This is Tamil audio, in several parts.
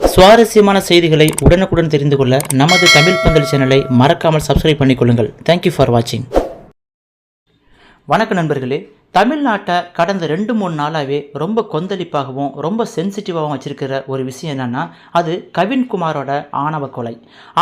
சுவாரஸ்யமான செய்திகளை உடனுக்குடன் தெரிந்து கொள்ள நமது தமிழ் பந்தல் சேனலை மறக்காமல் சப்ஸ்கிரைப் பண்ணிக்கொள்ளுங்கள். தேங்க்யூ ஃபார் வாட்சிங் வணக்க நண்பர்களே தமிழ்நாட்டை கடந்த ரெண்டு மூணு நாளாகவே ரொம்ப கொந்தளிப்பாகவும் ரொம்ப சென்சிட்டிவாகவும் வச்சிருக்கிற ஒரு விஷயம் என்னென்னா அது கவின்குமாரோட ஆணவ கொலை.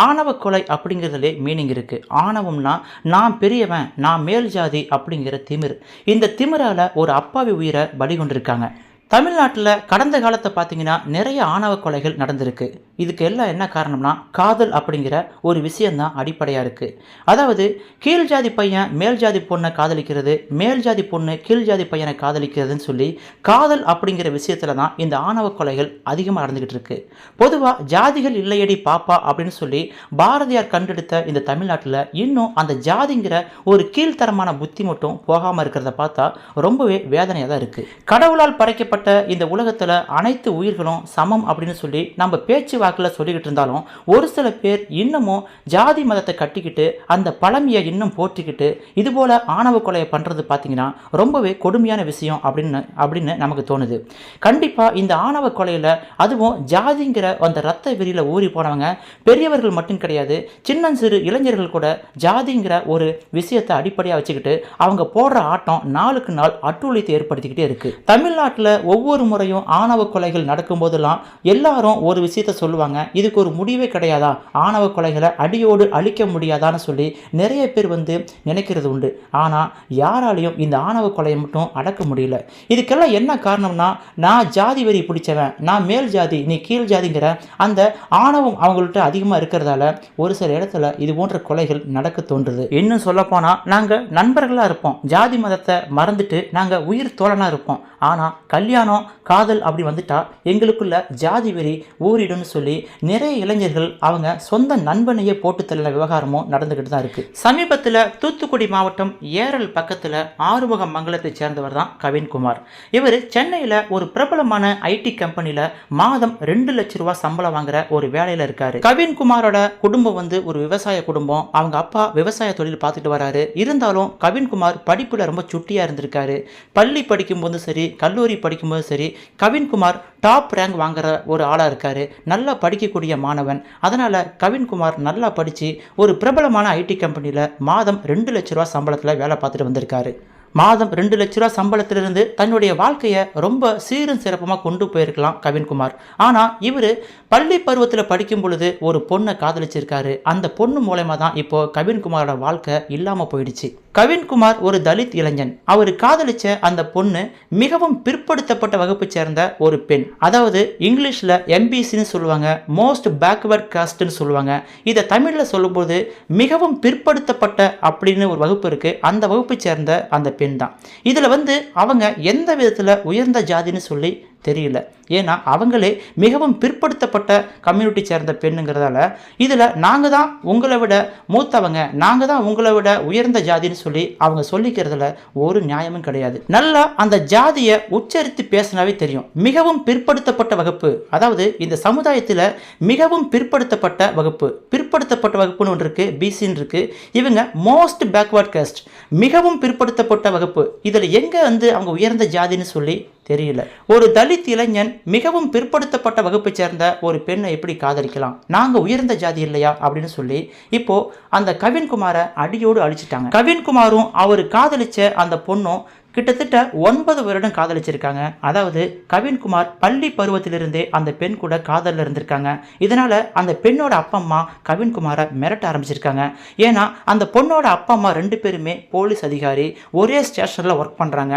ஆணவ கொலை அப்படிங்கிறதுலே மீனிங் இருக்குது ஆணவம்னா நான் பெரியவன் நான் மேல் ஜாதி அப்படிங்கிற திமிர். இந்த திமிரால் ஒரு அப்பாவி உயிரை பலி கொண்டிருக்காங்க. தமிழ்நாட்டில் கடந்த காலத்தை பார்த்தீங்கன்னா நிறைய ஆணவ கொலைகள் நடந்திருக்கு. இதுக்கு எல்லாம் என்ன காரணம்னா காதல் அப்படிங்கிற ஒரு விஷயந்தான் அடிப்படையாக இருக்குது அதாவது கீழ் ஜாதி பையன் மேல் ஜாதி பொண்ணை காதலிக்கிறது மேல் ஜாதி பொண்ணு கீழ் ஜாதி பையனை காதலிக்கிறதுன்னு சொல்லி காதல் அப்படிங்கிற விஷயத்தில் தான் இந்த ஆணவ கொலைகள் அதிகமாக நடந்துக்கிட்டு இருக்கு. பொதுவாக ஜாதிகள் இல்லையடி பாப்பா அப்படின்னு சொல்லி பாரதியார் கண்டெடுத்த இந்த தமிழ்நாட்டில் இன்னும் அந்த ஜாதிங்கிற ஒரு கீழ்த்தரமான புத்தி மட்டும் போகாமல் இருக்கிறத பார்த்தா ரொம்பவே வேதனையாக தான் இருக்குது கடவுளால் படைக்கப்பட்ட இந்த உலகத்தில் அனைத்து உயிர்களும் சமம் அப்படின்னு சொல்லி நம்ம பேச்சு வாக்கில் சொல்லிக்கிட்டு இருந்தாலும் ஒரு சில பேர் இன்னமும் ஜாதி மதத்தை கட்டிக்கிட்டு அந்த பழமையை இன்னும் போற்றிக்கிட்டு இதுபோல் ஆணவ கொலையை பண்ணுறது பார்த்தீங்கன்னா ரொம்பவே கொடுமையான விஷயம் அப்படின்னு அப்படின்னு நமக்கு தோணுது. கண்டிப்பாக இந்த ஆணவ கொலையில் அதுவும் ஜாதிங்கிற அந்த ரத்த வெறியில் ஊறி போனவங்க பெரியவர்கள் மட்டும் கிடையாது சின்னஞ்சிறு இளைஞர்கள் கூட ஜாதிங்கிற ஒரு விஷயத்தை அடிப்படையாக வச்சுக்கிட்டு அவங்க போடுற ஆட்டம் நாளுக்கு நாள் அட்டுழியத்தை ஏற்படுத்திக்கிட்டே இருக்கு. தமிழ்நாட்டில் ஒவ்வொரு முறையும் ஆணவ கொலைகள் நடக்கும்போதெல்லாம் எல்லாரும் ஒரு விஷயத்த சொல்லுவாங்க இதுக்கு ஒரு முடிவே கிடையாதா? ஆணவ கொலைகளை அடியோடு அழிக்க முடியாதான்னு சொல்லி நிறைய பேர் வந்து நினைக்கிறது உண்டு. ஆனால் யாராலையும் இந்த ஆணவ கொலையை மட்டும் அடக்க முடியல. இதுக்கெல்லாம் என்ன காரணம்னா நான் ஜாதி வெறி பிடிச்சவன் நான் மேல் ஜாதி நீ கீழ் ஜாதிங்கிற அந்த ஆணவம் அவங்கள்ட்ட அதிகமாக இருக்கிறதால ஒரு சில இடத்துல இது போன்ற கொலைகள் நடக்க தோன்றுது. இன்னும் சொல்லப்போனால் நாங்கள் நண்பர்களாக இருப்போம். ஜாதி மதத்தை மறந்துட்டு நாங்கள் உயிர் தோழனாக இருப்போம். ஆனால் கல்யாணம் காதல் அப்படி வந்துட்டா எங்களுக்குள்ள ஜாதி வெறி ஊரிடும்னு சொல்லி நிறைய இளைஞர்கள் அவங்க சொந்த நண்பனையே போட்டு தள்ள விவகாரமும் நடந்துக்கிட்டு தான் இருக்கு. சமீபத்தில் தூத்துக்குடி மாவட்டம் ஏரல் பக்கத்தில் ஆறுமுக மங்கலத்தை சேர்ந்தவர் தான் கவின்குமார். இவர் சென்னையில் ஒரு பிரபலமான ஐடி கம்பெனியில் மாதம் ரெண்டு லட்ச ரூபா சம்பளம் வாங்குற ஒரு வேலையில் இருக்காரு. கவின்குமாரோட குடும்பம் வந்து ஒரு விவசாய குடும்பம். அவங்க அப்பா விவசாய தொழில் பார்த்துட்டு வராரு. இருந்தாலும் கவின்குமார் படிப்பில் ரொம்ப சுட்டியாக இருந்திருக்காரு. பள்ளி படிக்கும்போதும் சரி கல்லூரி படிக்கும்போதும் சரி கவின்குமார் டாப் ரேங்க் வாங்குற ஒரு ஆளாக இருக்காரு. நல்ல படிக்கக்கூடிய மாணவன். அதனால் கவின்குமார் நல்லா படித்து ஒரு பிரபலமான ஐடி கம்பெனியில் மாதம் ரெண்டு லட்ச ரூபா சம்பளத்தில் வேலை பார்த்துட்டு வந்திருக்காரு. மாதம் ரெண்டு லட்ச ரூபா சம்பளத்திலிருந்து தன்னுடைய வாழ்க்கையை ரொம்ப சீரும் சிறப்புமாக கொண்டு போயிருக்கலாம் கவின்குமார். ஆனால் இவர் பள்ளி பருவத்தில் படிக்கும் பொழுது ஒரு பொண்ணை காதலிச்சிருக்காரு. அந்த பொண்ணு மூலயமா தான் இப்போ கவின்குமாரோட வாழ்க்கை இல்லாமல் போயிடுச்சு. கவின்குமார் ஒரு தலித் இளைஞன். அவர் காதலிச்ச அந்த பொண்ணு மிகவும் பிற்படுத்தப்பட்ட வகுப்பை சேர்ந்த ஒரு பெண். அதாவது இங்கிலீஷில் எம்பிசின்னு சொல்லுவாங்க மோஸ்ட் பேக்வர்ட் காஸ்ட்னு சொல்லுவாங்க. இதை தமிழில் சொல்லும்போது மிகவும் பிற்படுத்தப்பட்ட அப்படின்னு ஒரு வகுப்பு இருக்குது அந்த வகுப்பை சேர்ந்த அந்த பெண் தான். இதில் வந்து அவங்க எந்த விதத்தில் உயர்ந்த ஜாதின்னு சொல்லி தெரியல. ஏன்னா அவங்களே மிகவும் பிற்படுத்தப்பட்ட கம்யூனிட்டி சேர்ந்த பெண்ணுங்கிறதால இதில் நாங்கள் தான் உங்களை விட மூத்தவங்க நாங்கள் தான் உங்களை விட உயர்ந்த ஜாதின்னு சொல்லி அவங்க சொல்லிக்கிறதுல ஒரு நியாயமும் கிடையாது. நல்லா அந்த ஜாதியை உச்சரித்து பேசினாவே தெரியும். மிகவும் பிற்படுத்தப்பட்ட வகுப்பு. அதாவது இந்த சமுதாயத்தில் மிகவும் பிற்படுத்தப்பட்ட வகுப்பு. பிற்படுத்தப்பட்ட வகுப்புன்னு ஒன்று இருக்குது பிசின்னு இருக்குது இவங்க மோஸ்ட் பேக்வர்ட் கேஸ்ட் மிகவும் பிற்படுத்தப்பட்ட வகுப்பு. இதில் எங்கே வந்து அவங்க உயர்ந்த ஜாதின்னு சொல்லி தெரியல. ஒரு தலித் இளைஞன் மிகவும் பிற்படுத்தப்பட்ட வகுப்பை சேர்ந்த ஒரு பெண்ணை எப்படி காதலிக்கலாம்? நாங்கள் உயர்ந்த ஜாதி இல்லையா? அப்படின்னு சொல்லி இப்போ அந்த கவின்குமாரை அடியோடு அழிச்சிட்டாங்க. கவின்குமாரும் அவர் காதலிச்ச அந்த பொண்ணும் கிட்டத்தட்ட ஒன்பது வருடம் காதலிச்சிருக்காங்க. அதாவது கவின்குமார் பள்ளி பருவத்திலிருந்தே அந்த பெண் கூட காதலில் இருந்திருக்காங்க. இதனால் அந்த பெண்ணோட அப்பா அம்மா கவின்குமாரை மிரட்ட ஆரம்பிச்சிருக்காங்க. ஏன்னா அந்த பொண்ணோட அப்பா அம்மா ரெண்டு பேருமே போலீஸ் அதிகாரி ஒரே ஸ்டேஷனில் ஒர்க் பண்ணுறாங்க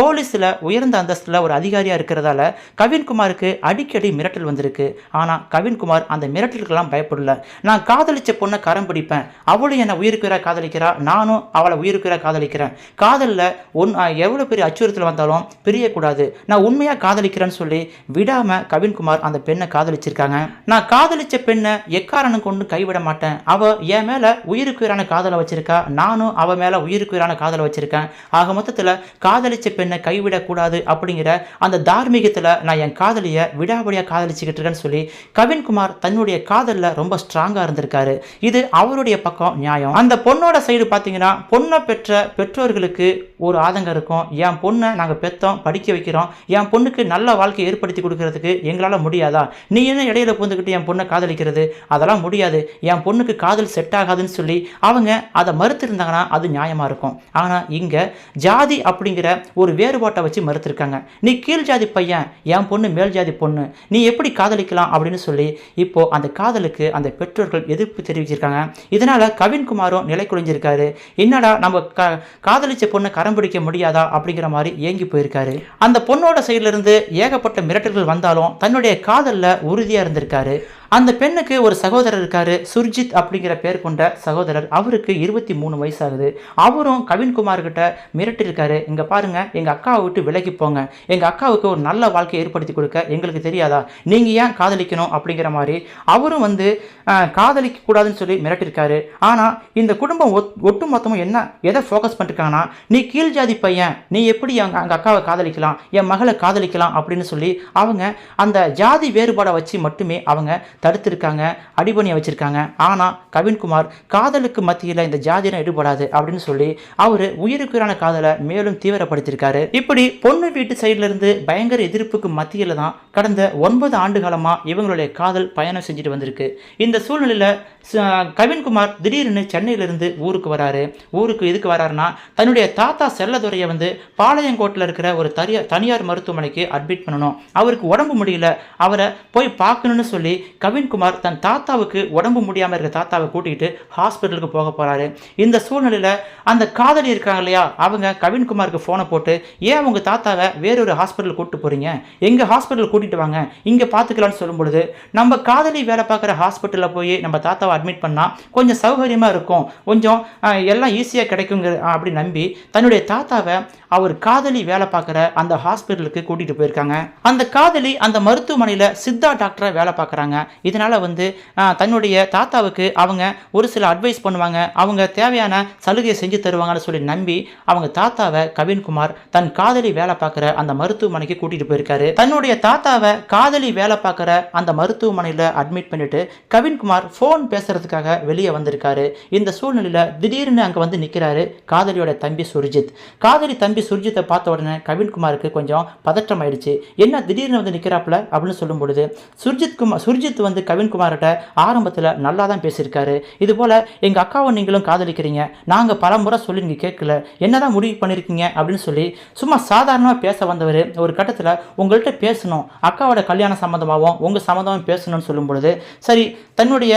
போலீஸில் உயர்ந்த அந்தஸ்தில் ஒரு அதிகாரியாக இருக்கிறதால கவின்குமாருக்கு அடிக்கடி மிரட்டல் வந்திருக்கு. ஆனால் கவின்குமார் அந்த மிரட்டலுக்கெல்லாம் பயப்படல. நான் காதலிச்ச பொண்ணை கரம் பிடிப்பேன். அவளும் என்னை உயிருக்குறா காதலிக்கிறா. நானும் அவளை உயிருக்குறா காதலிக்கிறேன். காதலில் ஒன் எவ்வளோ பெரிய அச்சுறுத்தல் வந்தாலும் பிரியக்கூடாது. நான் உண்மையாக காதலிக்கிறேன்னு சொல்லி விடாமல் கவின்குமார் அந்த பெண்ணை காதலிச்சிருக்காங்க. நான் காதலிச்ச பெண்ணை எக்காரணம் கொண்டு கைவிட மாட்டேன். அவள் என் மேலே உயிருக்குயிரான காதலை வச்சிருக்கா. நானும் அவள் மேலே உயிருக்குயிரான காதலை வச்சிருக்கேன். ஆக மொத்தத்தில் காதலிச்ச பெண்ணை கைவிடக்கூடாது அப்படிங்கிற அந்த தார்மீகத்தில் நான் என் காதலியை விடாபடியாக காதலிச்சுக்கிட்டு இருக்கேன்னு சொல்லி கவின்குமார் தன்னுடைய காதலில் ரொம்ப ஸ்ட்ராங்காக இருந்திருக்காரு. இது அவருடைய பக்கம் நியாயம். அந்த பொண்ணோட சைடு பார்த்தீங்கன்னா பொண்ணை பெற்ற பெற்றோர்களுக்கு ஒரு ஆதங்கம் இருக்கும். இருக்கோம். என் பொண்ணை நாங்கள் பெற்றோம் படிக்க வைக்கிறோம். என் பொண்ணுக்கு நல்ல வாழ்க்கையை ஏற்படுத்தி கொடுக்கறதுக்கு எங்களால் முடியாதா? நீ என்ன இடையில பூந்துக்கிட்டு என் பொண்ணை காதலிக்கிறது? அதெல்லாம் முடியாது. என் பொண்ணுக்கு காதல் செட் ஆகாதுன்னு சொல்லி அவங்க அதை மறுத்திருந்தாங்கன்னா அது நியாயமாக இருக்கும். ஆனால் இங்கே ஜாதி அப்படிங்கிற ஒரு வேறுபாட்டை வச்சு மறுத்திருக்காங்க. நீ கீழ் ஜாதி பையன் என் பொண்ணு மேல் ஜாதி பொண்ணு. நீ எப்படி காதலிக்கலாம் அப்படின்னு சொல்லி இப்போ அந்த காதலுக்கு அந்த பெற்றோர்கள் எதிர்ப்பு தெரிவிச்சிருக்காங்க. இதனால் கவின்குமாரும் நிலை குலைஞ்சிருக்காரு என்னடா நம்ம க காதலிச்ச பொண்ணை கரம் பிடிக்க முடியாதா? அப்படிங்கிற மாதிரி ஏங்கி போயிருக்காரு. அந்த பொண்ணோட சைடுல இருந்து ஏகப்பட்ட மிரட்டல்கள் வந்தாலும் தன்னுடைய காதலில் உறுதியா இருந்திருக்காரு. அந்த பெண்ணுக்கு ஒரு சகோதரர் இருக்காரு சுர்ஜித் அப்படிங்கிற பேர் கொண்ட சகோதரர். அவருக்கு இருபத்தி மூணு வயசாகுது. அவரும் கவின்குமார் கிட்ட மிரட்டிருக்காரு இங்க பாருங்க எங்க அக்காவை விட்டு விலகி போங்க. எங்க அக்காவுக்கு ஒரு நல்ல வாழ்க்கையை ஏற்படுத்தி கொடுக்க எங்களுக்கு தெரியாதா? நீங்க ஏன் காதலிக்கணும் அப்படிங்கிற மாதிரி அவரும் வந்து காதலிக்க கூடாதுன்னு சொல்லி மிரட்டிருக்காரு ஆனா இந்த குடும்பம் ஒட் ஒட்டு மொத்தமும் என்ன எதை ஃபோக்கஸ் பண்ணிருக்காங்கன்னா நீ கீழ் ஜாதி பையன் நீ எப்படி அவங்க அங்க அக்காவை காதலிக்கலாம் என் மகளை காதலிக்கலாம் அப்படின்னு சொல்லி அவங்க அந்த ஜாதி வேறுபாடை வச்சு மட்டுமே அவங்க தடுத்திருக்காங்க அடிபணியை வச்சுருக்காங்க. ஆனால் கவின்குமார் காதலுக்கு மத்தியில் இந்த ஜாதியெல்லாம் ஈடுபடாது அப்படின்னு சொல்லி அவர் உயிருக்குறான காதலை மேலும் தீவிரப்படுத்தியிருக்காரு இப்படி பொண்ணு வீட்டு சைட்லேருந்து பயங்கர எதிர்ப்புக்கு மத்தியில் தான் கடந்த ஒன்பது ஆண்டு காலமாக இவங்களுடைய காதல் பயணம் செஞ்சுட்டு வந்திருக்கு. இந்த சூழ்நிலையில் கவின்குமார் திடீர்னு சென்னையிலேருந்து ஊருக்கு வராரு. ஊருக்கு எதுக்கு வராருன்னா தன்னுடைய தாத்தா செல்லதுரையை வந்து பாளையங்கோட்டில் இருக்கிற ஒரு தனியா தனியார் மருத்துவமனைக்கு அட்மிட் பண்ணணும். அவருக்கு உடம்பு முடியல. அவரை போய் பார்க்கணும்னு சொல்லி கவின்குமார் தன் தாத்தாவுக்கு உடம்பு முடியாமல் இருக்கிற தாத்தாவை கூட்டிகிட்டு ஹாஸ்பிட்டலுக்கு போக போகிறாரு இந்த சூழ்நிலையில் அந்த காதலி இருக்காங்க இல்லையா? அவங்க கவின்குமாருக்கு ஃபோனை போட்டு ஏன் உங்கள் தாத்தாவை வேறொரு ஹாஸ்பிட்டல் கூப்பிட்டு போகிறீங்க எங்கள் ஹாஸ்பிட்டல் கூட்டிகிட்டு வாங்க. இங்கே பார்த்துக்கலான்னு சொல்லும் பொழுது நம்ம காதலி வேலை பார்க்குற ஹாஸ்பிட்டலில் போய் நம்ம தாத்தாவை அட்மிட் பண்ணால் கொஞ்சம் சௌகரியமாக இருக்கும். கொஞ்சம் எல்லாம் ஈஸியாக கிடைக்குங்கிற அப்படி நம்பி தன்னுடைய தாத்தாவை அவர் காதலி வேலை பார்க்குற அந்த ஹாஸ்பிட்டலுக்கு கூட்டிகிட்டு போயிருக்காங்க. அந்த காதலி அந்த மருத்துவமனையில் சித்தா டாக்டரை வேலை பார்க்குறாங்க. இதனால் வந்து தன்னுடைய தாத்தாவுக்கு அவங்க ஒரு சில அட்வைஸ் பண்ணுவாங்க. அவங்க தேவையான சலுகையை செஞ்சு தருவாங்கன்னு சொல்லி நம்பி அவங்க தாத்தாவை கவின்குமார் தன் காதலி வேலை பார்க்குற அந்த மருத்துவமனைக்கு கூட்டிகிட்டு போயிருக்காரு. தன்னுடைய தாத்தாவை காதலி வேலை பார்க்குற அந்த மருத்துவமனையில் அட்மிட் பண்ணிட்டு கவின்குமார் ஃபோன் பேசுறதுக்காக வெளியே வந்திருக்காரு. இந்த சூழ்நிலையில் திடீர்னு அங்கே வந்து நிற்கிறாரு காதலியோட தம்பி சுர்ஜித். காதலி தம்பி சுர்ஜித்தை பார்த்த உடனே கவின்குமாருக்கு கொஞ்சம் பதற்றம் ஆயிடுச்சு. என்ன திடீர்னு வந்து நிற்கிறாப்புல அப்படின்னு சொல்லும் பொழுது சுர்ஜித் குமார் சுர்ஜித் வந்து கவின்குமார்கிட்ட ஆரம்பத்தில் நல்லா தான் பேசியிருக்காரு. இதுபோல் எங்கள் அக்காவை நீங்களும் காதலிக்கிறீங்க. நாங்கள் பல முறை சொல்லி நீங்கள் கேட்கல. என்னதான் முடிவு பண்ணியிருக்கீங்க அப்படின்னு சொல்லி சும்மா சாதாரணமாக பேச வந்தவர் ஒரு கட்டத்தில் உங்கள்கிட்ட பேசணும். அக்காவோட கல்யாண சம்மந்தமாகவும் உங்கள் சம்மந்தமும் பேசணும்னு சொல்லும் பொழுது சரி தன்னுடைய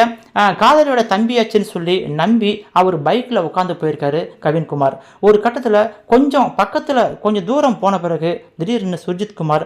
காதலியோட தம்பியாச்சுன்னு சொல்லி நம்பி அவர் பைக்கில் உட்காந்து போயிருக்காரு கவின்குமார். ஒரு கட்டத்தில் கொஞ்சம் பக்கத்தில் கொஞ்சம் தூரம் போன பிறகு திடீர்னு சுர்ஜித் குமார்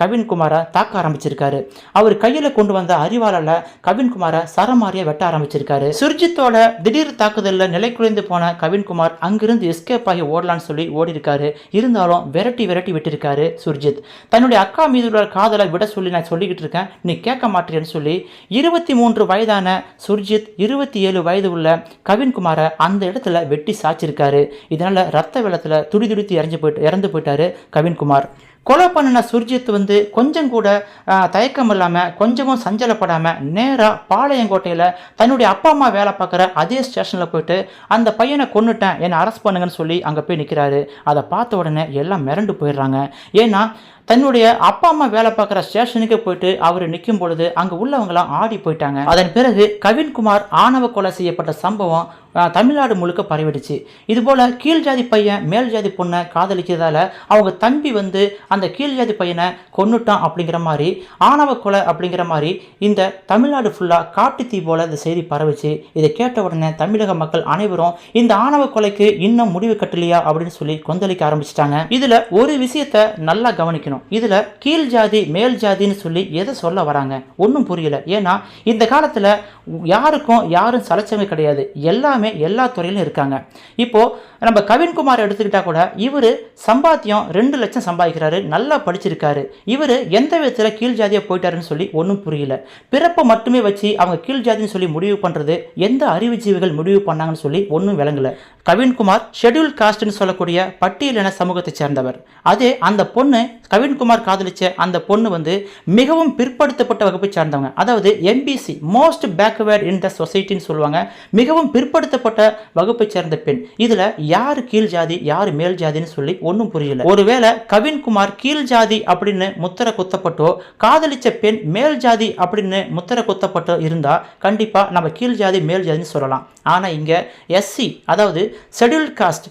கவின்குமாரை தாக்க ஆரம்பிச்சிருக்காரு. அவர் கையில் கொண்டு வந்த அறிவாளால் கவின்குமாரை சரமாரியாக வெட்ட ஆரம்பிச்சிருக்காரு. சுர்ஜித்தோட திடீர் தாக்குதலில் நிலை குலைந்து போன கவின்குமார் அங்கிருந்து எஸ்கேப் ஆகி ஓடலான்னு சொல்லி ஓடி இருக்காரு இருந்தாலும் விரட்டி விரட்டி விட்டிருக்காரு சுர்ஜித். தன்னுடைய அக்கா மீது உள்ள காதலை விட சொல்லி நான் சொல்லிக்கிட்டு இருக்கேன். நீ கேட்க மாட்டேன்னு சொல்லி இருபத்தி மூன்று வயதான சுர்ஜித் இருபத்தி ஏழு வயது உள்ள கவின்குமாரை அந்த இடத்துல வெட்டி சாச்சிருக்காரு இதனால ரத்த வெள்ளத்தில் துடி துடித்து இறஞ்சு போயிட்டு இறந்து போயிட்டாரு கவின்குமார். கொலை பண்ணின சுர்ஜித் வந்து கொஞ்சம் கூட தயக்கம் இல்லாமல் கொஞ்சமும் சஞ்சலப்படாமல் நேராக பாளையங்கோட்டையில் தன்னுடைய அப்பா அம்மா வேலை பார்க்குற அதே ஸ்டேஷனில் போயிட்டு அந்த பையனை கொண்டுட்டேன் என்னை அரெஸ்ட் பண்ணுங்கன்னு சொல்லி அங்கே போய் நிற்கிறாரு அதை பார்த்த உடனே எல்லாம் மிரண்டு போயிடுறாங்க. ஏன்னா தன்னுடைய அப்பா அம்மா வேலை பார்க்குற ஸ்டேஷனுக்கு போயிட்டு அவர் நிற்கும் பொழுது அங்கே உள்ளவங்களாம் ஆடி போயிட்டாங்க. அதன் பிறகு கவின்குமார் ஆணவ கொலை செய்யப்பட்ட சம்பவம் தமிழ்நாடு முழுக்க பரவிடுச்சு. இதுபோல் கீழ் ஜாதி பையன் மேல் ஜாதி பொண்ணை காதலிக்கிறதால அவங்க தம்பி வந்து அந்த கீழ் ஜாதி பையனை கொன்னுட்டான் அப்படிங்கிற மாதிரி ஆணவ கொலை அப்படிங்கிற மாதிரி இந்த தமிழ்நாடு ஃபுல்லாக காட்டு தீ போல இந்த செய்தி பரவிச்சு. இதை கேட்ட உடனே தமிழக மக்கள் அனைவரும் இந்த ஆணவ கொலைக்கு இன்னும் முடிவு கட்டலையா அப்படின்னு சொல்லி கொந்தளிக்க ஆரம்பிச்சிட்டாங்க. இதில் ஒரு விஷயத்தை நல்லா கவனிக்கணும். இதில் கீழ் ஜாதி மேல் ஜாதின்னு சொல்லி எதை சொல்ல வராங்க? ஒன்றும் புரியல. ஏன்னா இந்த காலத்தில் யாருக்கும் யாரும் சலச்சமே கிடையாது. எல்லாமே எல்லா துறையிலும் இருக்காங்க. இப்போது நம்ம கவின்குமார் எடுத்துக்கிட்டால் கூட இவர் சம்பாத்தியம் ரெண்டு லட்சம் சம்பாதிக்கிறாரு நல்லா படிச்சிருக்காரு. இவர் எந்த விதத்தில் கீழ் ஜாதியாக போயிட்டாருன்னு சொல்லி ஒன்றும் புரியல. பிறப்பை மட்டுமே வச்சு அவங்க கீழ் ஜாதின்னு சொல்லி முடிவு பண்ணுறது எந்த அறிவுஜீவிகள் முடிவு பண்ணாங்கன்னு சொல்லி ஒன்றும் விளங்கலை. கவின்குமார் ஷெட்யூல் காஸ்ட்னு சொல்லக்கூடிய பட்டியலின சமூகத்தை சேர்ந்தவர். அதே அந்த பொண்ணு கவின்குமார் காதலிச்ச அந்த பொண்ணு வந்து மிகவும் பிற்படுத்தப்பட்ட வகுப்பை சார்ந்தவங்க. அதாவது MBC most backward in the சொசைட்டின்னு சொல்லுவாங்க. மிகவும் பிற்படுத்த பிற்படுத்தப்பட்ட வகுப்பை சேர்ந்த பெண். இதுல யார் கீழ் ஜாதி யார் மேல் ஜாதின்னு சொல்லி ஒன்றும் புரியல. ஒருவேளை கவின்குமார் கீழ் ஜாதி அப்படின்னு முத்திர குத்தப்பட்டோ காதலிச்ச பெண் மேல் ஜாதி அப்படின்னு முத்திர குத்தப்பட்டோ இருந்தா கண்டிப்பா நம்ம கீழ் ஜாதி மேல் ஜாதின்னு சொல்லலாம். ஆனா இங்க எஸ்சி அதாவது ஷெட்யூல்ட் காஸ்ட்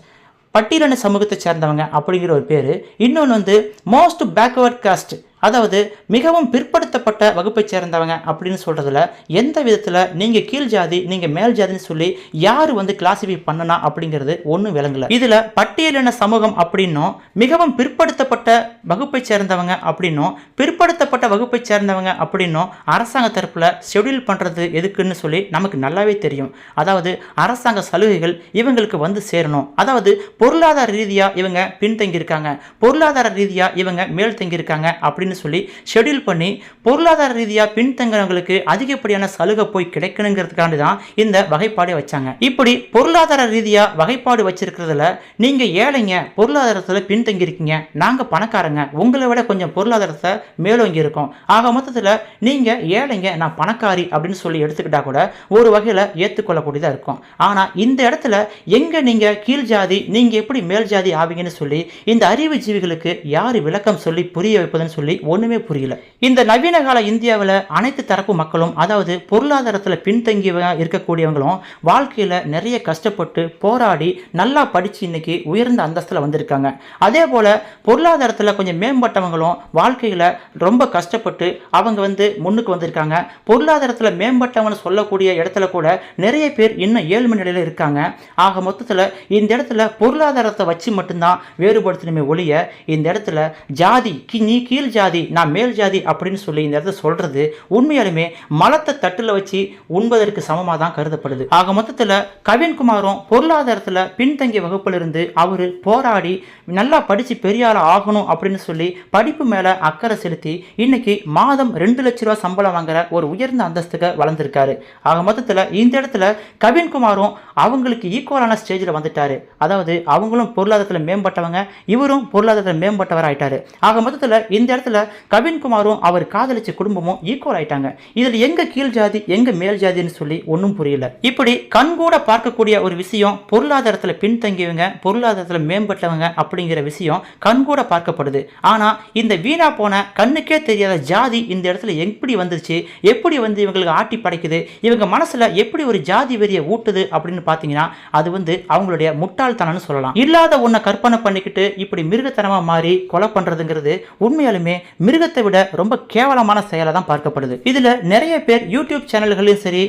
பட்டியலின சமூகத்தை சேர்ந்தவங்க அப்படிங்கிற ஒரு பேர். இன்னொன்று வந்து மோஸ்ட் பேக்வர்ட் காஸ்ட் அதாவது மிகவும் பிற்படுத்தப்பட்ட வகுப்பை சேர்ந்தவங்க அப்படின்னு சொல்கிறதுல எந்த விதத்தில் நீங்கள் கீழ் ஜாதி நீங்கள் மேல் ஜாதின்னு சொல்லி யார் வந்து கிளாசிஃபை பண்ணனா அப்படிங்கிறது ஒன்றும் விளங்கல. இதில் பட்டியலின சமூகம் அப்படின்னும் மிகவும் பிற்படுத்தப்பட்ட வகுப்பை சேர்ந்தவங்க அப்படின்னும் பிற்படுத்தப்பட்ட வகுப்பை சேர்ந்தவங்க அப்படின்னும் அரசாங்க தரப்பில் ஷெடியூல் பண்ணுறது எதுக்குன்னு சொல்லி நமக்கு நல்லாவே தெரியும். அதாவது அரசாங்க சலுகைகள் இவங்களுக்கு வந்து சேரணும். அதாவது பொருளாதார ரீதியாக இவங்க பின்தங்கியிருக்காங்க. பொருளாதார ரீதியாக இவங்க மேல் தங்கியிருக்காங்க அப்படின்னு சொல்லி ஷெட்யூல் பண்ணி பொருளாதார ரீதியாக பின்தங்கினவங்களுக்கு அதிகப்படியான சலுகை போய் கிடைக்கணுங்கிறதுக்காண்டி தான் இந்த வகைப்பாடை வச்சாங்க. இப்படி பொருளாதார ரீதியாக வகைப்பாடு வச்சிருக்கிறதுல நீங்கள் ஏழைங்க பொருளாதாரத்தில் பின்தங்கியிருக்கீங்க நாங்கள் பணக்காரங்க உங்களை விட கொஞ்சம் பொருளாதாரத்தை மேலோங்கி இருக்கோம். ஆக மொத்தத்தில் நீங்கள் ஏழைங்க நான் பணக்காரி அப்படின்னு சொல்லி எடுத்துக்கிட்டா கூட ஒரு வகையில் ஏற்றுக்கொள்ளக்கூடியதாக இருக்கும். ஆனால் இந்த இடத்துல எங்கே நீங்கள் கீழ் ஜாதி நீங்கள் எப்படி மேல் ஜாதி ஆவீங்கன்னு சொல்லி இந்த அறிவு ஜீவிகளுக்கு யார் விளக்கம் சொல்லி புரிய வைப்பதுன்னு சொல்லி ஒன்றுமே புரியல. இந்த நவீன கால இந்தியாவில் அனைத்து தரப்பு மக்களும் அதாவது பொருளாதாரத்தில் பின்தங்கிய இருக்கக்கூடியவங்களும் வாழ்க்கையில் நிறைய கஷ்டப்பட்டு போராடி நல்லா படித்து இன்னைக்கு உயர்ந்த அந்தஸ்தில் வந்திருக்காங்க. அதே போல் பொருளாதாரத்தில் கொஞ்சம் மேம்பட்டவங்களும் வாழ்க்கையில் ரொம்ப கஷ்டப்பட்டு அவங்க வந்து முன்னுக்கு வந்திருக்காங்க. பொருளாதாரத்தில் மேம்பட்டவங்கன்னு சொல்லக்கூடிய இடத்துல கூட நிறைய பேர் இன்னும் ஏழ்மை நிலையில் இருக்காங்க. ஆக மொத்தத்தில் இந்த இடத்துல பொருளாதாரத்தை வச்சு மட்டும்தான் வேறுபடுத்தணுமே ஒழிய இந்த இடத்துல ஜாதி நீ கீழ் ஜாதி ஜாதி நான் மேல் ஜாதி அப்படின்னு சொல்லி இந்த இடத்துல சொல்றது உண்மையாலுமே மலத்தை தட்டில் வச்சு உண்பதற்கு சமமாக தான் கருதப்படுது. ஆக மொத்தத்தில் கவின்குமாரும் பொருளாதாரத்தில் பின்தங்கிய வகுப்பிலிருந்து அவர் போராடி நல்லா படித்து பெரிய ஆகணும் அப்படின்னு சொல்லி படிப்பு மேலே அக்கறை செலுத்தி இன்னைக்கு மாதம் ரெண்டு லட்ச ரூபா சம்பளம் வாங்குற ஒரு உயர்ந்த அந்தஸ்துக்கு வளர்ந்துருக்காரு. ஆக மொத்தத்தில் இந்த இடத்துல கவின்குமாரும் அவங்களுக்கு ஈக்குவலான ஸ்டேஜில் வந்துட்டாரு. அதாவது அவங்களும் பொருளாதாரத்தில் மேம்பட்டவங்க இவரும் பொருளாதாரத்தில் மேம்பட்டவர் ஆயிட்டாரு ஆக மொத்தத்தில் இந்த இடத்துல கவின்குமாரும் அவர் காதலிச்ச குடும்பமும் ஈக்குவல் ஆயிட்டாங்க. இதில் எங்க கீழ் ஜாதி எங்க மேல் ஜாதின்னு சொல்லி ஒன்றும் புரியல. இப்படி கண்கூட பார்க்கக்கூடிய ஒரு விஷயம் பொருளாதாரத்தில் பின்தங்கியவங்க பொருளாதாரத்தில் மேம்பட்டவங்க அப்படிங்கிற விஷயம் கண்கூட பார்க்கப்படுது. ஆனால் இந்த வீணா போன கண்ணுக்கே தெரியாத ஜாதி இந்த இடத்துல எப்படி வந்துச்சு எப்படி வந்து இவங்களுக்கு ஆட்டி படைக்குது? இவங்க மனசுல எப்படி ஒரு ஜாதி வெறியை ஊட்டுது அப்படின்னு பார்த்தீங்கன்னா அது வந்து அவங்களுடைய முட்டாள்தனம்னு சொல்லலாம். இல்லாத ஒன்றை கற்பனை பண்ணிக்கிட்டு இப்படி மிருகத்தனமாக மாறி கொலை பண்றதுங்கிறது உண்மையாலுமே மிருகத்தை விட ரொம்ப கேவலமான செயலை தான் பார்க்கப்படுது. இதுல நிறைய பேர் யூடியூப் சேனல்களையும் சரி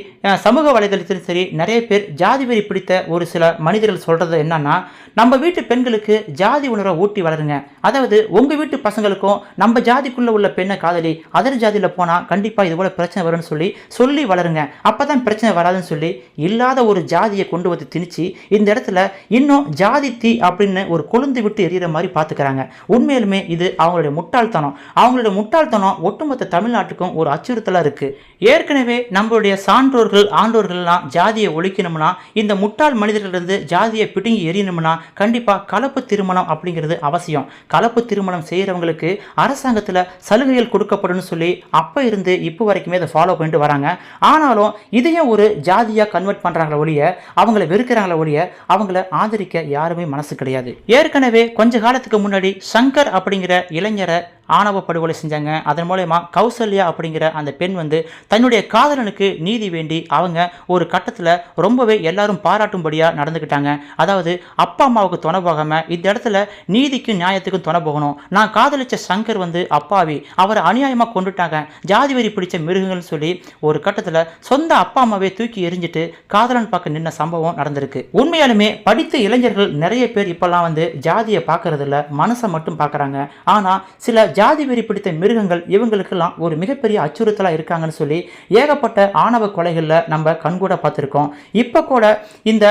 சமூக வலைதளத்திலும் சரி நிறைய பேர் ஜாதி வெறி பிடித்த ஒரு சில மனிதர்கள் சொல்றது என்னன்னா நம்ம வீட்டு பெண்களுக்கு ஜாதி உணர்வை ஊட்டி வளருங்க. அதாவது உங்க வீட்டு பசங்களுக்கும் நம்ம ஜாதிக்குள்ள உள்ள பெண்ணை காதலி அதர் ஜாதியில போனா கண்டிப்பா இது போல பிரச்சனை வரும்னு சொல்லி சொல்லி வளருங்க. அப்பதான் பிரச்சனை வராதுன்னு சொல்லி இல்லாத ஒரு ஜாதியை கொண்டு வந்து திணிச்சு இந்த இடத்துல இன்னும் ஜாதி தீ அப்படின்னு ஒரு கொழுந்து விட்டு எரியற மாதிரி பார்த்துக்கிறாங்க உண்மையிலுமே இது அவங்களுடைய முட்டாள்தனம். அவங்களோட முட்டாள்தனம் ஒட்டுமொத்த தமிழ்நாட்டுக்கும் ஒரு அச்சுறுத்தலாக இருக்குது ஏற்கனவே நம்மளுடைய சான்றோர்கள் ஆண்டோர்கள்லாம் ஜாதியை ஒழிக்கணும்னா இந்த முட்டாள் மனிதர்களிருந்து ஜாதியை பிடுங்கி எரியணும்னா கண்டிப்பாக கலப்பு திருமணம் அப்படிங்கிறது அவசியம். கலப்பு திருமணம் செய்கிறவங்களுக்கு அரசாங்கத்தில் சலுகைகள் கொடுக்கப்படும் சொல்லி அப்போ இருந்து இப்போ வரைக்குமே அதை ஃபாலோ பண்ணிட்டு வராங்க. ஆனாலும் இதையும் ஒரு ஜாதியாக கன்வெர்ட் பண்ணுறாங்களே ஒழிய அவங்கள வெறுக்கிறாங்களே ஒழிய அவங்கள ஆதரிக்க யாருமே மனசு கிடையாது. ஏற்கனவே கொஞ்ச காலத்துக்கு முன்னாடி சங்கர் அப்படிங்கிற இளைஞரை ஆணவ படுகொலை செஞ்சாங்க. அதன் மூலயமா கௌசல்யா அப்படிங்கிற அந்த பெண் வந்து தன்னுடைய காதலனுக்கு நீதி வேண்டி அவங்க ஒரு கட்டத்தில் ரொம்பவே எல்லாரும் பாராட்டும்படியாக நடந்துக்கிட்டாங்க அதாவது அப்பா அம்மாவுக்கு துணை போகாமல் இந்த இடத்துல நீதிக்கும் நியாயத்துக்கும் துணை போகணும். நான் காதலிச்ச சங்கர் வந்து அப்பாவி. அவரை அநியாயமாக கொண்டுட்டாங்க. ஜாதி வெறி பிடிச்ச மிருகங்கள்னு சொல்லி ஒரு கட்டத்தில் சொந்த அப்பா அம்மாவே தூக்கி எரிஞ்சிட்டு காதலன் பார்க்க நின்ன சம்பவம் நடந்திருக்கு. உண்மையாலுமே படித்த இளைஞர்கள் நிறைய பேர் இப்போல்லாம் வந்து ஜாதியை பார்க்கறதில்ல மனசை மட்டும் பார்க்குறாங்க. ஆனால் சில ஜாதி வெறி பிடித்த மிருகங்கள் இவங்களுக்கெல்லாம் ஒரு மிகப்பெரிய அச்சுறுத்தலாக இருக்காங்கன்னு சொல்லி ஏகப்பட்ட ஆணவ கொலைகளில் நம்ம கண்கூட பார்த்துருக்கோம். இப்போ கூட இந்த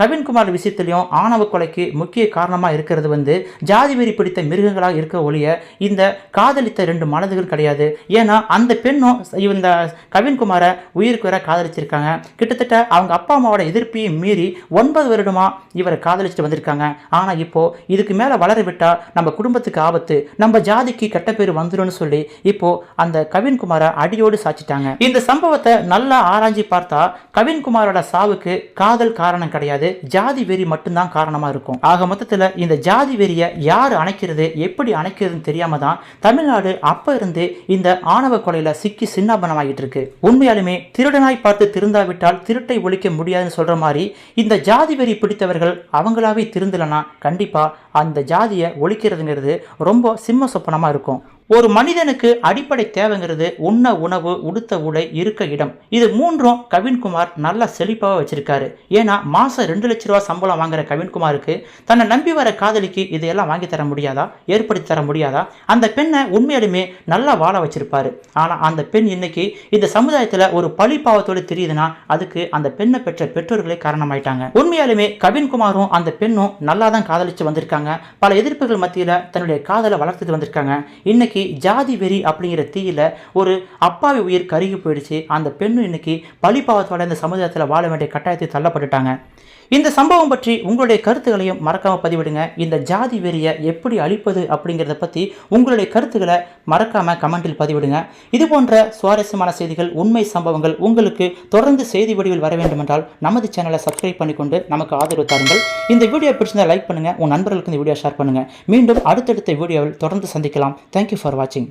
கவின்குமார் விஷயத்திலையும் ஆணவ கொலைக்கு முக்கிய காரணமாக இருக்கிறது வந்து ஜாதி வெறி பிடித்த மிருகங்களாக இருக்க ஒழிய இந்த காதலித்த ரெண்டு மனதுகள் கிடையாது. ஏன்னா அந்த பெண்ணும் இந்த கவின்குமாரை உயிருக்கு வர காதலிச்சிருக்காங்க. கிட்டத்தட்ட அவங்க அப்பா அம்மாவோட எதிர்ப்பையும் மீறி ஒன்பது வருடமாக இவரை காதலிச்சுட்டு வந்திருக்காங்க. ஆனால் இப்போது இதுக்கு மேலே வளர விட்டால் நம்ம குடும்பத்துக்கு ஆபத்து. நம்ம ஜாதி ஜாதிக்கு கெட்ட பேர் வந்துடும் சொல்லி இப்போ அந்த கவின்குமாரை அடியோடு சாச்சிட்டாங்க. இந்த சம்பவத்தை நல்லா ஆராய்ச்சி பார்த்தா கவின்குமாரோட சாவுக்கு காதல் காரணம் கிடையாது ஜாதி வெறி மட்டும்தான் காரணமா இருக்கும். ஆக மொத்தத்தில் இந்த ஜாதி வெறியை யார் அணைக்கிறது எப்படி அணைக்கிறதுன்னு தெரியாம தான் தமிழ்நாடு அப்ப இருந்து இந்த ஆணவ கொலையில சிக்கி சின்னாபனமாகிட்டு இருக்கு. உண்மையாலுமே திருடனாய் பார்த்து திருந்தாவிட்டால் திருட்டை ஒழிக்க முடியாதுன்னு சொல்ற மாதிரி இந்த ஜாதி வெறி பிடித்தவர்கள் அவங்களாவே திருந்தலனா கண்டிப்பா அந்த ஜாதியை ஒழிக்கிறதுங்கிறது ரொம்ப சிம்ம சொப்பனம் இருக்கும். ஒரு மனிதனுக்கு அடிப்படை தேவைங்கிறது உண்ண உணவு உடுத்த உடை இருக்க இடம். இது மூன்றும் கவின்குமார் நல்லா செழிப்பாக வச்சிருக்காரு. ஏன்னா மாசம் ரெண்டு லட்ச ரூபா சம்பளம் வாங்குற கவின்குமாருக்கு தன்னை நம்பி வர காதலிக்கு இதையெல்லாம் வாங்கி தர முடியாதா? ஏற்படுத்தி தர முடியாதா? அந்த பெண்ணை உண்மையாலுமே நல்லா வாழ வச்சிருப்பாரு. ஆனால் அந்த பெண் இன்னைக்கு இந்த சமுதாயத்தில் ஒரு பழி பாவத்தோடு தெரியுதுன்னா அதுக்கு அந்த பெண்ணை பெற்ற பெற்றோர்களே காரணமாயிட்டாங்க. உண்மையாலுமே கவின்குமாரும் அந்த பெண்ணும் நல்லா தான் காதலிச்சு வந்திருக்காங்க. பல எதிர்ப்புகள் மத்தியில் தன்னுடைய காதலை வளர்த்துட்டு வந்திருக்காங்க. இன்னைக்கு ஜாதி வெறி அப்படிங்கிற தீயில ஒரு அப்பாவி உயிர் கருகி போயிடுச்சு. அந்த பெண்ணும் இன்னைக்கு பழிப்பாவத்தோட இந்த சமுதாயத்தில் வாழ வேண்டிய கட்டாயத்தை தள்ளப்பட்டுட்டாங்க. இந்த சம்பவம் பற்றி உங்களுடைய கருத்துக்களையும் மறக்காம பதிவிடுங்க. இந்த ஜாதி வெறியை எப்படி அழிப்பது அப்படிங்கிறத பற்றி உங்களுடைய கருத்துக்களை மறக்காம கமெண்டில் பதிவிடுங்க. இது போன்ற சுவாரஸ்யமான செய்திகள் உண்மை சம்பவங்கள் உங்களுக்கு தொடர்ந்து செய்தி வடிவில் வர வேண்டுமென்றால் நமது சேனலை சப்ஸ்கிரைப் பண்ணிக்கொண்டு நமக்கு ஆதரவு தாருங்கள். இந்த வீடியோ பிடிச்சிருந்தால் லைக் பண்ணுங்க உங்கள் நண்பர்களுக்கு இந்த வீடியோ ஷேர் பண்ணுங்க. மீண்டும் அடுத்தடுத்த வீடியோவில் தொடர்ந்து சந்திக்கலாம். தேங்க்யூ ஃபார் வாட்சிங்